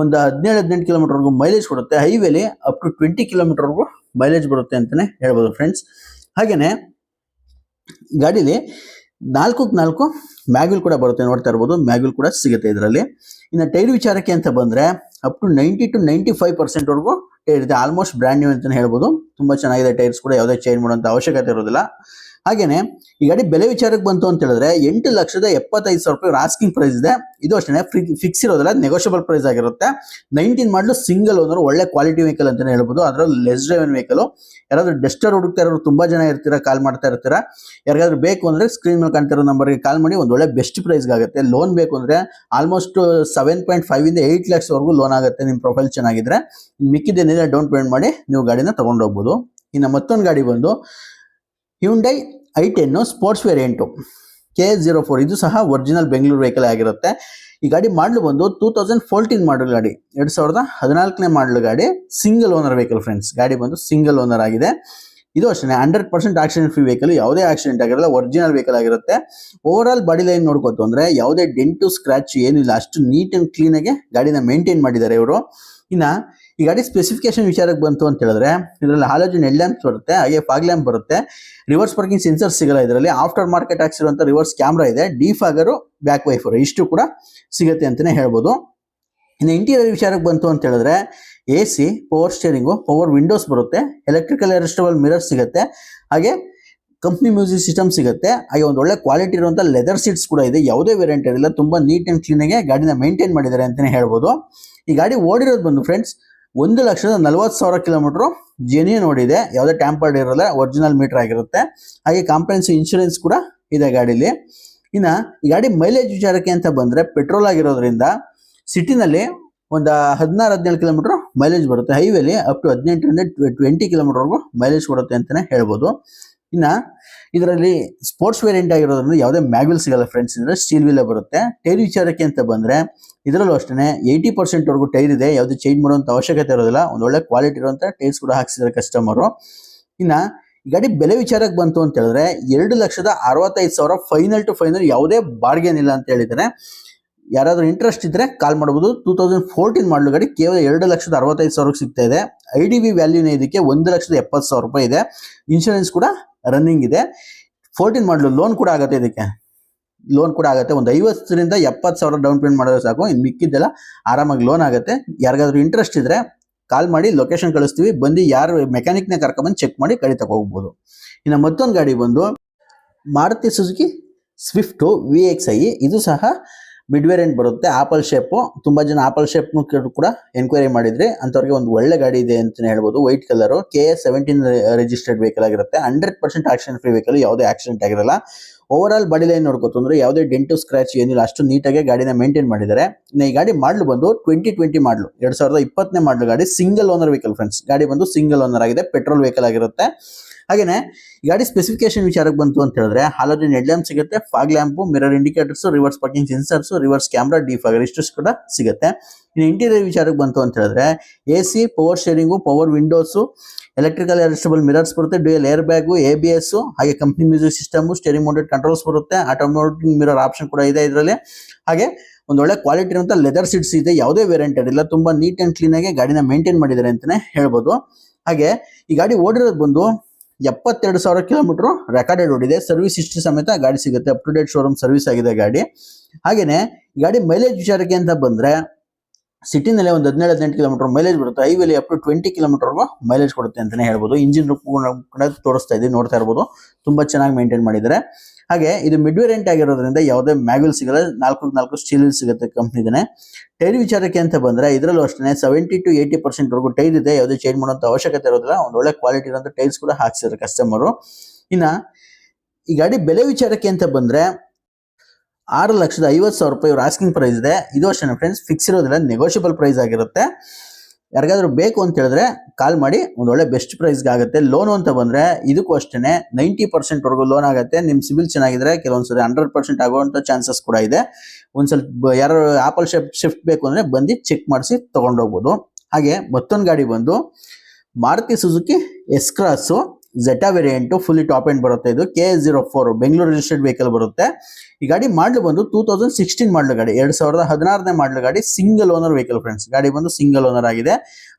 ಒಂದು ಹದಿನೇಳು, ಹದಿನೆಂಟು ಕಿಲೋಮೀಟರ್ವರೆಗೂ ಮೈಲೇಜ್ ಕೊಡುತ್ತೆ. ಹೈವೇಲಿ ಅಪ್ ಟು ಟ್ವೆಂಟಿ ಕಿಲೋಮೀಟರ್ವರೆಗೂ ಮೈಲೇಜ್ ಬರುತ್ತೆ ಅಂತಲೇ ಹೇಳ್ಬೋದು ಫ್ರೆಂಡ್ಸ್ ಹಾಗೆಯೇ ಗಾಡೀಲಿ ನಾಲ್ಕು ನಾಲ್ಕು ಮ್ಯಾಗ್ವಿಲ್ ಕೂಡ ಬರುತ್ತೆ ನೋಡ್ತಾ ಇರ್ಬೋದು. ಮ್ಯಾಗ್ವಿಲ್ ಕೂಡ ಸಿಗುತ್ತೆ ಇದರಲ್ಲಿ. ಇನ್ನು ಟೈರ್ ವಿಚಾರಕ್ಕೆ ಅಂತ ಬಂದ್ರೆ up to ninety to ninety five percent ವರೆಗೂ ಟೈರ್ ಇದೆ. ಆಲ್ಮೋಸ್ಟ್ ಬ್ರ್ಯಾಂಡ್ ನ್ಯೂ ಅಂತಲೇ ಹೇಳ್ಬೋದು. ತುಂಬಾ ಚೆನ್ನಾಗಿದೆ ಟೈರ್ಸ್ ಕೂಡ ಯಾವುದೇ ಚೇಂಜ್ ಮಾಡುವಂಥ ಅವಶ್ಯಕತೆ ಇರೋದಿಲ್ಲ. ಹಾಗೇನೆ, ಈ ಗಾಡಿ ಬೆಲೆ ವಿಚಾರಕ್ಕೆ ಬಂತು ಅಂತ ಹೇಳಿದ್ರೆ ಎಂಟು ಲಕ್ಷದ ಎಪ್ಪತ್ತೈದು ಸಾವಿರ ರೂಪಾಯಿ ಆಸ್ಕಿಂಗ್ ಪ್ರೈಸ್ ಇದೆ. ಇದು ಅಷ್ಟೇ ಫಿಕ್ಸ್ ಇರೋದಿಲ್ಲ ನೆಗೋಷಿಯಬಲ್ ಪ್ರೈಸ್ ಆಗಿರುತ್ತೆ. ನೈನ್ಟೀನ್ ಮಾಡಲು ಸಿಂಗಲ್ ಓನರ್ ಒಳ್ಳೆ ಕ್ವಾಲಿಟಿ ವೆಹಿಕಲ್ ಅಂತಲೇ ಹೇಳ್ಬೋದು. ಅದರಲ್ಲಿ ಲೆಸ್ ಡ್ರೈವನ್ ವೆಹಿಕಲ್ ಯಾರಾದರೂ ಡೆಸ್ಟರ್ ಹುಡುಕ್ತಾ ಇರೋರು ತುಂಬಾ ಜನ ಇರ್ತೀರಾ ಕಾಲ್ ಮಾಡ್ತಾ ಇರ್ತೀರಾ? ಯಾರಿಗಾದ್ರೂ ಬೇಕು ಅಂದರೆ ಸ್ಕ್ರೀನ್ ಮೇಲೆ ಕಾಣ್ತಿರೋ ನಂಬರ್ಗೆ ಕಾಲ್ ಮಾಡಿ ಒಂದು ಒಳ್ಳೆ ಬೆಸ್ಟ್ ಪ್ರೈಸ್ಗೆ ಆಗುತ್ತೆ. ಲೋನ್ ಬೇಕು ಅಂದರೆ ಆಲ್ಮೋಸ್ಟ್ ಸೆವೆನ್ ಪಾಯಿಂಟ್ ಫೈವ್ ಇಂದ ಏಯ್ಟ್ ಲ್ಯಾಕ್ಸ್ವರೆಗೂ ಲೋನ್ ಆಗುತ್ತೆ. ನಿಮ್ಮ ಪ್ರೊಫೈಲ್ ಚೆನ್ನಾಗಿದ್ರೆ. ಮಿಕ್ಕಿದ್ದೇನಿದೆ ಡೌನ್ ಪೇಮೆಂಟ್ ಮಾಡಿ ನೀವು ಗಾಡಿನ ತೊಗೊಂಡೋಗ್ಬೋದು. ಇನ್ನು ಮತ್ತೊಂದು ಗಾಡಿ ಬಂದು Hyundai I ten sports variant K zero four ಇದು ಸಹ ಒರಿಜಿನಲ್ ಬೆಂಗಳೂರು ವೆಹಿಕಲ್ ಆಗಿರುತ್ತೆ. ಈ ಗಾಡಿ ಮಾಡಲು ಬಂದು ಟೂ ತೌಸಂಡ್ ಫೋರ್ಟೀನ್ ಮಾಡಲ್ ಗಾಡಿ. ಎರಡ್ ಸಾವಿರದ ಹದಿನಾಲ್ಕನೇ ಮಾಡಲ್ ಗಾಡಿ ಸಿಂಗಲ್ ಓನರ್ ವೆಹಿಕಲ್ ಫ್ರೆಂಡ್ಸ್ ಗಾಡಿ ಬಂದು ಸಿಂಗಲ್ ಓನರ್ ಆಗಿದೆ. ಇದು ಅಷ್ಟೇ hundred percent accident free vehicle ಯಾವುದೇ ಆಕ್ಸಿಡೆಂಟ್ ಆಗಿರಲ್ಲ ಒರಿಜಿನಲ್ ವೆಹಿಕಲ್ ಆಗಿರುತ್ತೆ. ಓವರ್ ಆಲ್ ಬಾಡಿ ಲೈನ್ ನೋಡ್ಕೋತು ಅಂದರೆ ಯಾವುದೇ ಡೆಂಟು ಸ್ಕ್ರಾಚ್ ಏನಿಲ್ಲ. ಅಷ್ಟು ನೀಟ್ ಆ್ಯಂಡ್ ಕ್ಲೀನ್ ಆಗಿ ಗಾಡಿನ ಮೇಂಟೈನ್ ಮಾಡಿದ್ದಾರೆ ಇವರು. ಇನ್ನ ಈ ಗಾಡಿ ಸ್ಪೆಸಿಫಿಕೇಶನ್ ವಿಚಾರಕ್ಕೆ ಬಂತು ಅಂತ ಹೇಳಿದ್ರೆ, ಇದರಲ್ಲಿ ಹಾಲೋಜನ್ ಎಲ್ ಲ್ಯಾಂಪ್ಸ್ ಬರುತ್ತೆ, ಹಾಗೆ ಫಾಗ್ ಲ್ಯಾಂಪ್ ಬರುತ್ತೆ. ರಿವರ್ಸ್ ಪಾರ್ಕಿಂಗ್ ಸೆನ್ಸರ್ ಸಿಗಲ್ಲ ಇದರಲ್ಲಿ. ಆಫ್ಟರ್ ಮಾರ್ಕೆಟ್ ಹಾಕ್ಸಿರುವಂತ ರಿವರ್ಸ್ ಕ್ಯಾಮ್ರಾ ಇದೆ. ಡಿಫಾಗರು ಬ್ಯಾಕ್ ವೈಫರ್ ಇಷ್ಟು ಕೂಡ ಸಿಗುತ್ತೆ ಅಂತಾನೆ ಹೇಳ್ಬೋದು. ಇನ್ನು ಇಂಟೀರಿಯರ್ ವಿಚಾರಕ್ಕೆ ಬಂತು ಅಂತ ಹೇಳಿದ್ರೆ A C power steering power windows ಬರುತ್ತೆ. ಎಲೆಕ್ಟ್ರಿಕಲ್ ಅರೆಸ್ಟಬಲ್ ಮಿರರ್ ಸಿಗುತ್ತೆ. ಹಾಗೆ ಕಂಪ್ನಿ ಮ್ಯೂಸಿಕ್ ಸಿಸ್ಟಮ್ ಸಿಗುತ್ತೆ. ಹಾಗೆ ಒಂದು ಒಳ್ಳೆ ಕ್ವಾಲಿಟಿ ಇರುವಂಥ ಲೆದರ್ ಸೀಟ್ಸ್ ಕೂಡ ಇದೆ. ಯಾವುದೇ ವೇರಿಯಂಟ್ ಇರಲಿಲ್ಲ ತುಂಬಾ ನೀಟ್ ಆ್ಯಂಡ್ ಕ್ಲೀನಾಗೆ ಗಾಡಿನ ಮೇಂಟೈನ್ ಮಾಡಿದ್ದಾರೆ ಅಂತಾನೆ ಹೇಳ್ಬೋದು. ಈ ಗಾಡಿ ಓಡಿರೋದು ಬಂದು ಫ್ರೆಂಡ್ಸ್ ಒಂದು ಲಕ್ಷದ ನಲವತ್ತು ಸಾವಿರ ಕಿಲೋಮೀಟರ್ ಜೆನ್ಯೂನ್ ಓಡಿದೆ ಯಾವುದೇ ಟ್ಯಾಂಪರ್ಡ್ ಇರಲ್ಲ ಒರಿಜಿನಲ್ ಮೀಟರ್ ಆಗಿರುತ್ತೆ. ಹಾಗೆ ಕಾಂಪ್ರೆನ್ಸಿವ್ ಇನ್ಶೂರೆನ್ಸ್ ಕೂಡ ಇದೆ ಗಾಡಿಲಿ. ಇನ್ನ ಈ ಗಾಡಿ ಮೈಲೇಜ್ ವಿಚಾರಕ್ಕೆ ಅಂತ ಬಂದ್ರೆ ಪೆಟ್ರೋಲ್ ಆಗಿರೋದ್ರಿಂದ ಸಿಟಿನಲ್ಲಿ ಒಂದು ಹದಿನಾರು, ಹದಿನೇಳು ಕಿಲೋಮೀಟರ್ ಮೈಲೇಜ್ ಬರುತ್ತೆ. ಹೈವೇಲಿ ಅಪ್ ಟು ಹದಿನೆಂಟರಿಂದ ಟ್ವೆಂಟಿ ಕಿಲೋಮೀಟರ್ವರೆಗೂ ಮೈಲೇಜ್ ಕೊಡುತ್ತೆ ಅಂತಾನೆ ಹೇಳ್ಬೋದು. ಇನ್ನ ಇದರಲ್ಲಿ ಸ್ಪೋರ್ಟ್ಸ್ ವೇರಿಯಂಟ್ ಆಗಿರೋದ್ರಿಂದ ಯಾವುದೇ ಮ್ಯಾಗ್ವಿಲ್ ಸಿಗಲ್ಲ ಫ್ರೆಂಡ್ಸ್ ಇದ್ರೆ ಸ್ಟೀಲ್ ವೀಲೇ ಬರುತ್ತೆ. ಟೈರ್ ವಿಚಾರಕ್ಕೆ ಅಂತ ಬಂದ್ರೆ ಇದರಲ್ಲೂ ಅಷ್ಟೇ ಏಯ್ಟಿ ಪರ್ಸೆಂಟ್ ವರೆಗೂ ಟೈರ್ ಇದೆ, ಯಾವುದೇ ಚೇಂಜ್ ಮಾಡುವಂಥ ಅವಶ್ಯಕತೆ ಇರೋದಿಲ್ಲ. ಒಂದು ಒಳ್ಳೆ ಕ್ವಾಲಿಟಿ ಇರುವಂಥ ಟೈರ್ಸ್ ಕೂಡ ಹಾಕ್ಸಿದ್ದಾರೆ ಕಸ್ಟಮರು ಇನ್ನು ಗಾಡಿ ಬೆಲೆ ವಿಚಾರಕ್ಕೆ ಬಂತು ಅಂತ ಹೇಳಿದ್ರೆ ಎರಡು ಲಕ್ಷದ ಅರವತ್ತೈದು ಸಾವಿರ ಫೈನಲ್ ಟು ಫೈನಲ್ ಯಾವುದೇ ಬಾರ್ಗೇನ್ ಇಲ್ಲ ಅಂತ ಹೇಳಿದರೆ ಯಾರಾದರೂ ಇಂಟ್ರೆಸ್ಟ್ ಇದ್ರೆ ಕಾಲ್ ಮಾಡ್ಬೋದು. ಟೂ ತೌಸಂಡ್ ಫೋರ್ಟೀನ್ ಮಾಡಲು ಗಾಡಿ ಕೇವಲ ಎರಡು ಲಕ್ಷದ ಅರವತ್ತೈದು ಸಾವಿರಕ್ಕೆ ಸಿಗ್ತಾ ಇದೆ. ಐ ಡಿ ವಿ ವ್ಯಾಲ್ಯೂನೇ ಇದಕ್ಕೆ ಒಂದು ಲಕ್ಷದ ಎಪ್ಪತ್ತು ಸಾವಿರ ರೂಪಾಯಿ ಇದೆ. ಇನ್ಶೂರೆನ್ಸ್ ಕೂಡ ರನ್ನಿಂಗ್ ಇದೆ. ಫೋರ್ಟೀನ್ ಮಾಡಲು ಲೋನ್ ಕೂಡ ಆಗುತ್ತೆ ಇದಕ್ಕೆ. ಲೋನ್ ಕೂಡ ಆಗುತ್ತೆ. ಒಂದು ಐವತ್ತರಿಂದ ಎಪ್ಪತ್ತು ಸಾವಿರ ಡೌನ್ ಪೇಮೆಂಟ್ ಮಾಡಿದ್ರೆ ಸಾಕು. ಇನ್ನು ಮಿಕ್ಕಿದ್ದೆಲ್ಲ ಆರಾಮಾಗಿ ಲೋನ್ ಆಗುತ್ತೆ. ಯಾರಿಗಾದ್ರೂ ಇಂಟ್ರೆಸ್ಟ್ ಇದ್ರೆ ಕಾಲ್ ಮಾಡಿ ಲೊಕೇಶನ್ ಕಳಿಸ್ತೀವಿ. ಬಂದು ಯಾರು ಮೆಕ್ಯಾನಿಕ್ನ ಕರ್ಕೊಂಬಂದು ಚೆಕ್ ಮಾಡಿ ಗಾಡಿ ತಗೋಗ್ಬೋದು ಇನ್ನು ಮತ್ತೊಂದು ಗಾಡಿ ಬಂದು, Maruti Suzuki Swift V X I ಇದು ಸಹ ಮಿಡ್ ವೇರಿಯಂಟ್ ಬರುತ್ತೆ? ಆಪಲ್ ಶೇಪು ತುಂಬಾ ಜನ ಆಪಲ್ ಶೇಪ್ ಕೂಡ ಎನ್ಕ್ವೈರಿ ಮಾಡಿದ್ರೆ ಅಂಥವ್ರಿಗೆ ಒಂದು ಒಳ್ಳೆ ಗಾಡಿ ಇದೆ ಅಂತಲೇ ಹೇಳ್ಬೋದು. White colour K S seventeen registered vehicle ಆಗಿರುತ್ತೆ. Hundred percent accident free vehicle ಯಾವುದೇ ಆಕ್ಸಿಡೆಂಟ್ ಆಗಿರಲ್ಲ. ಓವರ್ ಆಲ್ ಬಾಡಿ ಲೈನ್ ನೋಡ್ಕೋತು ಅಂದ್ರೆ ಯಾವುದೇ ಡೆಂಟು ಸ್ಕ್ರಾಚ್ ಏನಿಲ್ಲ, ಅಷ್ಟು ನೀಟಾಗಿ ಗಾಡಿನ ಮೇಂಟೈನ್ ಮಾಡಿದ್ದಾರೆ. ಈ ಗಾಡಿ ಮಾಡಲು ಬಂದು ಟ್ವೆಂಟಿ ಟ್ವೆಂಟಿ ಮಾಡಲು. ಎರಡು ಸಾವಿರದ ಇಪ್ಪತ್ತನೇ ಮಾಡಲು ಗಾಡಿ ಸಿಂಗಲ್ ಓನರ್ ವೆಹಿಕಲ್ ಫ್ರೆಂಡ್ಸ್ ಗಾಡಿ ಬಂದು ಸಿಂಗಲ್ ಓನರ್ ಆಗಿದೆ ಪೆಟ್ರೋಲ್ ವೆಹಿಕಲ್ ಆಗಿರುತ್ತೆ. ಹಾಗೇನೆ ಗಾಡಿ ಸ್ಪೆಸಿಫಿಕೇಶನ್ ವಿಚಾರಕ್ಕೆ ಬಂತು ಅಂತ ಹೇಳಿದ್ರೆ ಹಾಲೋಜನ್ ಹೆಡ್ ಲ್ಯಾಂಪ್ ಸಿಗುತ್ತೆ fog lamp mirror indicators reverse parking sensors reverse camera defogger ಇಷ್ಟು ಕೂಡ ಸಿಗುತ್ತೆ. ಇನ್ನು ಇಂಟೀರಿಯರ್ ವಿಚಾರಕ್ಕೆ ಬಂತು ಅಂತ ಹೇಳಿದ್ರೆ A C power steering power windows electrical adjustable mirrors ಬರುತ್ತೆ dual air bag A B S ಹಾಗೆ company music system steering mounted controls ಬರುತ್ತೆ ಆಟೋಮ್ಯಾಟಿಕ್ ಮಿರರ್ ಆಪ್ಷನ್ ಕೂಡ ಇದೆ ಇದರಲ್ಲಿ. ಹಾಗೆ, ಒಂದು ಒಳ್ಳೆ ಕ್ವಾಲಿಟಿ ಇರುವಂಥ ಲೆದರ್ ಸೀಟ್ಸ್ ಇದೆ, ಯಾವುದೇ ವೇರಿಯಂಟ್ ಇಲ್ಲ ತುಂಬ ನೀಟ್ ಅಂಡ್ ಕ್ಲೀನ್ ಆಗಿ ಗಾಡಿನ ಮೇಂಟೈನ್ ಮಾಡಿದ್ದಾರೆ ಅಂತಾನೆ ಹೇಳ್ಬೋದು. ಹಾಗೆ, ಈ ಗಾಡಿ ಓಡಿರೋದು ಬಂದು ಎಪ್ಪತ್ತೆರಡು ಸಾವಿರ ಕಿಲೋಮೀಟರ್ ರೆಕಾರ್ಡೆಡ್ ಓಡಿದೆ ಸರ್ವಿಸ್ ಹಿಸ್ಟ್ರಿ ಸಮೇತ ಗಾಡಿ ಸಿಗುತ್ತೆ. Up to date showroom service ಆಗಿದೆ ಗಾಡಿ. ಹಾಗೆಯೇ ಗಾಡಿ ಮೈಲೇಜ್ ವಿಚಾರಕ್ಕೆ ಅಂತ ಬಂದ್ರೆ ಸಿಟಿನಲ್ಲೇ ಒಂದು ಹದಿನೇಳು, ಹದಿನೆಂಟು ಕಿಲೋಮೀಟರ್ ಮೈಲೇಜ್ ಬರುತ್ತೆ. ಹೈವೇಲಿ ಅಪ್ ಟು ಟ್ವೆಂಟಿ ಕಿಲೋಮೀಟರ್ಗೂ ಮೈಲೇಜ್ ಕೊಡುತ್ತೆ ಅಂತಲೇ ಹೇಳ್ಬೋದು. ಇಂಜಿನ್ ರೂಪ ತೋರಿಸ್ತಾ ಇದ್ದೀವಿ, ನೋಡ್ತಾ ಇರ್ಬೋದು. ತುಂಬಾ ಚೆನ್ನಾಗಿ ಮೇಂಟೈನ್ ಮಾಡಿದ್ದಾರೆ. ಹಾಗೆ ಇದು ಮಿಡ್ ವೇರಿಯಂಟ್ ಆಗಿರೋದ್ರಿಂದ ಯಾವುದೇ ಮ್ಯಾಗ್ವಿಲ್ ಸಿಗಲ್ಲ, ನಾಲ್ಕು ನಾಲ್ಕು ಸ್ಟೀಲ್ ಸಿಗುತ್ತೆ ಕಂಪ್ನಿದೇ ಟೈರ್ ವಿಚಾರಕ್ಕೆ ಅಂತ ಬಂದ್ರೆ ಇದರಲ್ಲೂ ಅಷ್ಟೇ ಸೆವೆಂಟಿ ಟು ಏಯ್ಟಿ ಪರ್ಸೆಂಟ್ ವರೆಗೂ ಟೈರ್ ಇದೆ, ಯಾವುದೇ ಚೇಂಜ್ ಮಾಡುವಂತ ಅವಶ್ಯಕತೆ ಇರೋದಿಲ್ಲ. ಒಂದು ಒಳ್ಳೆ ಕ್ವಾಲಿಟಿ ಇರುವಂತ ಟೈರ್ಸ್ ಕೂಡ ಹಾಕ್ಸಿದ್ರೆ ಕಸ್ಟಮರು ಇನ್ನು, ಈ ಗಾಡಿ ಬೆಲೆ ವಿಚಾರಕ್ಕೆ ಅಂತ ಬಂದ್ರೆ ಆರು ಲಕ್ಷದ ಐವತ್ತು ಸಾವಿರ ರೂಪಾಯಿ ಇವ್ರ ಆಸ್ಕಿಂಗ್ ಪ್ರೈಸ್ ಇದೆ. ಇದು ಅಷ್ಟೇ ಫ್ರೆಂಡ್ಸ್ ಫಿಕ್ಸ್ ಇರೋದಿಲ್ಲ ನೆಗೋಷಿಯಬಲ್ ಪ್ರೈಸ್ ಆಗಿರುತ್ತೆ. ಯಾರಿಗಾದ್ರೂ ಬೇಕು ಅಂತ ಹೇಳಿದ್ರೆ ಕಾಲ್ ಮಾಡಿ, ಒಂದು ಒಳ್ಳೆ ಬೆಸ್ಟ್ ಪ್ರೈಸ್ಗೆ ಆಗುತ್ತೆ. ಲೋನು ಅಂತ ಬಂದರೆ ಇದಕ್ಕೂ ಅಷ್ಟೇ ನೈಂಟಿ ಪರ್ಸೆಂಟ್ವರೆಗೂ ಲೋನ್ ಆಗುತ್ತೆ. ನಿಮ್ಮ ಸಿಬಿಲ್ ಚೆನ್ನಾಗಿದ್ರೆ ಕೆಲವೊಂದ್ಸರಿ ಹಂಡ್ರೆಡ್ ಪರ್ಸೆಂಟ್ ಆಗುವಂಥ ಚಾನ್ಸಸ್ ಕೂಡ ಇದೆ. ಒಂದು ಸ್ವಲ್ಪ ಯಾರು ಆಪಲ್ ಶಿಫ್ಟ್ ಶಿಫ್ಟ್ ಬೇಕು ಅಂದರೆ ಬಂದು ಚೆಕ್ ಮಾಡಿಸಿ ತೊಗೊಂಡೋಗ್ಬೋದು. ಹಾಗೆ ಮತ್ತೊಂದು ಗಾಡಿ ಬಂದು, Maruti Suzuki S cross Zeta variant fully top end ಬರುತ್ತೆ ಇದು. K zero four Bengaluru registered vehicle ಬರುತ್ತೆ. ಈ ಗಾಡಿ ಮಾಡಲು ಬಂದು ಟೂ ತೌಸಂಡ್ ಸಿಕ್ಸ್ಟೀನ್ ಮಾಡಲು ಗಾಡಿ. ಎರಡ್ ಸಾವಿರದ ಹದಿನಾರನೇ ಮಾಡಲು ಗಾಡಿ. ಸಿಂಗಲ್ ಓನರ್ ವೆಹಿಕಲ್ ಫ್ರೆಂಡ್ಸ್ ಗಾಡಿ ಬಂದು ಸಿಂಗಲ್ ಓನರ್ ಆಗಿದೆ.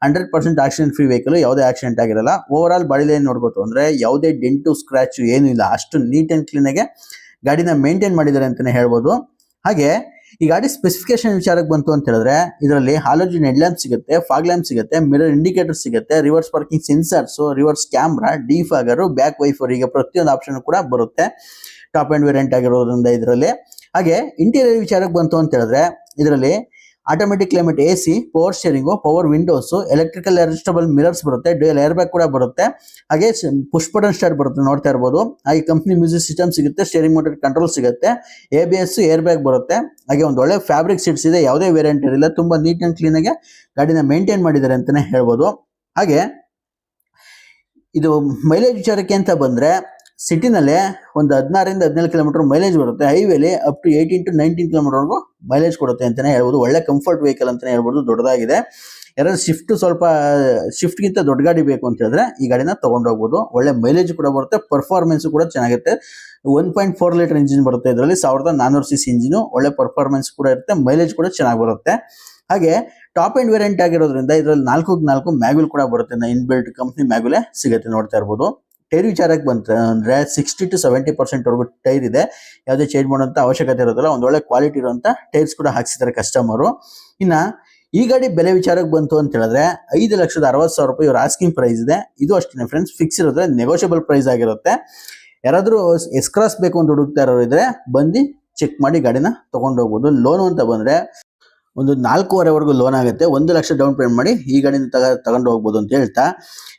Hundred percent accident free vehicle ಯಾವುದೇ ಆಕ್ಸಿಡೆಂಟ್ ಆಗಿರಲ್ಲ. ಓವರ್ ಆಲ್ ಬಾಡಿಲಿ ಏನು ನೋಡ್ಬೋದು ಅಂದರೆ ಯಾವುದೇ ಡೆಂಟು ಸ್ಕ್ರ್ಯಾಚು ಏನೂ ಇಲ್ಲ. ಅಷ್ಟು ನೀಟ್ ಆ್ಯಂಡ್ ಕ್ಲೀನಾಗೆ ಗಾಡಿನ ಮೇಂಟೈನ್ ಮಾಡಿದ್ದಾರೆ ಅಂತಲೇ ಹೇಳ್ಬೋದು. ಹಾಗೆ ಈ ಗಾಡಿ ಸ್ಪೆಸಿಫಿಕೇಶನ್ ವಿಚಾರಕ್ಕೆ ಬಂತು ಅಂತ ಹೇಳಿದ್ರೆ, ಇದರಲ್ಲಿ ಹಾಲೋಜಿನ್ ಹೆಡ್ ಲ್ಯಾಂಪ್ ಸಿಗುತ್ತೆ ಫಾಗ್ ಲ್ಯಾಂಪ್ ಸಿಗುತ್ತೆ ಮಿರರ್ ಇಂಡಿಕೇಟರ್ ಸಿಗುತ್ತೆ reverse parking sensors reverse camera defogger back wiper ಈಗ ಪ್ರತಿಯೊಂದು ಆಪ್ಷನ್ ಕೂಡ ಬರುತ್ತೆ. ಟಾಪ್ ಅಂಡ್ ವೇರಿಯಂಟ್ ಆಗಿರೋದ್ರಿಂದ ಇದರಲ್ಲಿ. ಹಾಗೆ ಇಂಟೀರಿಯರ್ ವಿಚಾರಕ್ಕೆ ಬಂತು ಅಂತ ಹೇಳಿದ್ರೆ, ಇದರಲ್ಲಿ automatic climate A C power steering power windows electrical adjustable mirrors ಬರುತ್ತೆ ಡ್ಯೂಯಲ್ ಏರ್ ಬ್ಯಾಗ್ ಕೂಡ ಬರುತ್ತೆ. ಹಾಗೆ ಪುಷ್ಪಟನ್ ಸ್ಟಾರ್ಟ್ ಬರುತ್ತೆ ನೋಡ್ತಾ ಇರ್ಬೋದು. ಹಾಗೆ ಕಂಪ್ನಿ ಮ್ಯೂಸಿಕ್ ಸಿಸ್ಟಮ್ ಸಿಗುತ್ತೆ ಸ್ಟೇರಿಂಗ್ ಮೋಟರ್ ಕಂಟ್ರೋಲ್ ಸಿಗುತ್ತೆ A B S air bag ಬರುತ್ತೆ. ಹಾಗೆ ಒಂದು ಒಳ್ಳೆ ಫ್ಯಾಬ್ರಿಕ್ ಸೀಟ್ಸ್ ಇದೆ, ಯಾವುದೇ ವೇರಿಯಂಟ್ ಇರಲಿಲ್ಲ ತುಂಬ ನೀಟ್ ಆ್ಯಂಡ್ ಕ್ಲೀನ್ ಆಗಿ ಗಾಡಿನ ಮೇಂಟೈನ್ ಮಾಡಿದ್ದಾರೆ ಅಂತಾನೆ ಹೇಳ್ಬೋದು. ಹಾಗೆ ಇದು ಮೈಲೇಜ್ ವಿಚಾರಕ್ಕೆ ಅಂತ ಬಂದ್ರೆ ಸಿಟಿನಲ್ಲೇ ಒಂದು ಹದಿನಾರರಿಂದ ಹದಿನೇಳು ಕಿಲೋಮೀಟರ್ ಮೈಲೇಜ್ ಬರುತ್ತೆ. ಹೈವೇಲಿ up to eighteen to nineteen ಕಿಲೋಮೀಟರ್ವರೆಗೂ mileage ಕೊಡುತ್ತೆ ಅಂತಾನೆ ಹೇಳ್ಬೋದು. ಒಳ್ಳೆ ಕಂಫರ್ಟ್ ವೆಹಿಕಲ್ ಅಂತಾನೆ ಹೇಳ್ಬೋದು. ದೊಡ್ಡದಾಗಿದೆ. ಯಾರಾದ್ರೂ ಶಿಫ್ಟ್ ಸ್ವಲ್ಪ ಶಿಫ್ಟ್ಗಿಂತ ದೊಡ್ಡ ಗಾಡಿ ಬೇಕು ಅಂತ ಹೇಳಿದ್ರೆ ಈ ಗಾಡಿನ ತಗೊಂಡೋಗ್ಬೋದು ಒಳ್ಳೆ ಮೈಲೇಜ್ ಕೂಡ ಬರುತ್ತೆ. ಪರ್ಫಾರ್ಮೆನ್ಸ್ ಕೂಡ ಚೆನ್ನಾಗಿರುತ್ತೆ. One point four litre engine ಬರುತ್ತೆ ಇದರಲ್ಲಿ. ಸಾವಿರದ ನಾನ್ನೂರು ಸಿ ಸಿ ಇಂಜಿನು ಒಳ್ಳೆ ಪರ್ಫಾರ್ಮೆನ್ಸ್ ಕೂಡ ಇರುತ್ತೆ. ಮೈಲೇಜ್ ಕೂಡ ಚೆನ್ನಾಗಿ ಬರುತ್ತೆ. ಹಾಗೆ ಟಾಪ್ ಎಂಡ್ ವೇರಿಯಂಟ್ ಆಗಿರೋದ್ರಿಂದ ಇದರಲ್ಲಿ ನಾಲ್ಕು ನಾಲ್ಕು ಮ್ಯಾಗುಲ್ ಕೂಡ ಬರುತ್ತೆ. ಇನ್ಬಿಲ್ಟ್ ಕಂಪ್ನಿ ಮ್ಯಾಗ್ವಿಲೇ ಸಿಗುತ್ತೆ ನೋಡ್ತಾ ಇರ್ಬೋದು. ಟೈರ್ ವಿಚಾರಕ್ಕೆ ಬಂತು ಅಂದರೆ ಸಿಕ್ಸ್ಟಿ ಟು ಸೆವೆಂಟಿ ಪರ್ಸೆಂಟ್ ವರೆಗೂ ಟೈರ್ ಇದೆ. ಯಾವುದೇ ಚೇಂಜ್ ಮಾಡೋಂಥ ಅವಶ್ಯಕತೆ ಇರೋದಿಲ್ಲ. ಒಂದು ಒಳ್ಳೆ ಕ್ವಾಲಿಟಿ ಇರುವಂತ ಟೈರ್ಸ್ ಕೂಡ ಹಾಕ್ಸಿದ್ದಾರೆ ಕಸ್ಟಮರು ಇನ್ನ ಈ ಗಾಡಿ ಬೆಲೆ ವಿಚಾರಕ್ಕೆ ಬಂತು ಅಂತ ಹೇಳಿದ್ರೆ ಐದು ಲಕ್ಷದ ಅರವತ್ತು ಸಾವಿರ ರೂಪಾಯಿ ಇವ್ರ ಆಸ್ಕಿಂಗ್ ಪ್ರೈಸ್ ಇದೆ. ಇದು ಅಷ್ಟೇ ಫ್ರೆಂಡ್ಸ್ ಫಿಕ್ಸ್ ಇರೋದ್ರೆ ನೆಗೋಷಿಯಬಲ್ ಪ್ರೈಸ್ ಆಗಿರುತ್ತೆ. ಯಾರಾದರೂ ಎಸ್ ಕ್ರಾಸ್ ಬೇಕು ಅಂತ ಹುಡುಕ್ತಾ ಇರೋರು ಇದ್ರೆ ಬಂದು ಚೆಕ್ ಮಾಡಿ ಗಾಡಿನ ತೊಗೊಂಡು ಹೋಗ್ಬೋದು. ಲೋನ್ ಅಂತ ಬಂದ್ರೆ ಒಂದು ನಾಲ್ಕೂವರೆವರೆಗೂ ಲೋನ್ ಆಗುತ್ತೆ. ಒಂದು ಲಕ್ಷ ಡೌನ್ ಪೇಮೆಂಟ್ ಮಾಡಿ ಈ ಗಾಡಿನ ತಗ ತಗೊಂಡು ಹೋಗ್ಬೋದು ಅಂತ ಹೇಳ್ತಾ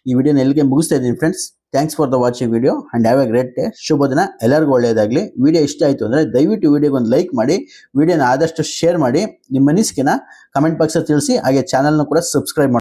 ಈ ವಿಡಿಯೋನ ಎಲ್ಲಿಗೆ ಮುಗಿಸ್ತಾ ಇದ್ದೀನಿ friends thanks for the watching video and have a great day ಶುಭ ದಿನ. ಎಲ್ಲರಿಗೂ ಒಳ್ಳೆಯದಾಗಲಿ. ವಿಡಿಯೋ ಇಷ್ಟ ಆಯಿತು ಅಂದರೆ ದಯವಿಟ್ಟು ವಿಡಿಯೋಗೆ ಒಂದು ಲೈಕ್ ಮಾಡಿ. ವಿಡಿಯೋನ ಆದಷ್ಟು ಶೇರ್ ಮಾಡಿ. ನಿಮ್ಮ ಅನಿಸಿಕೆನ ಕಮೆಂಟ್ ಬಾಕ್ಸಲ್ಲಿ ತಿಳಿಸಿ. ಹಾಗೆ ಚಾನಲ್ನ ಕೂಡ ಸಬ್ಸ್ಕ್ರೈಬ್ ಮಾಡಿ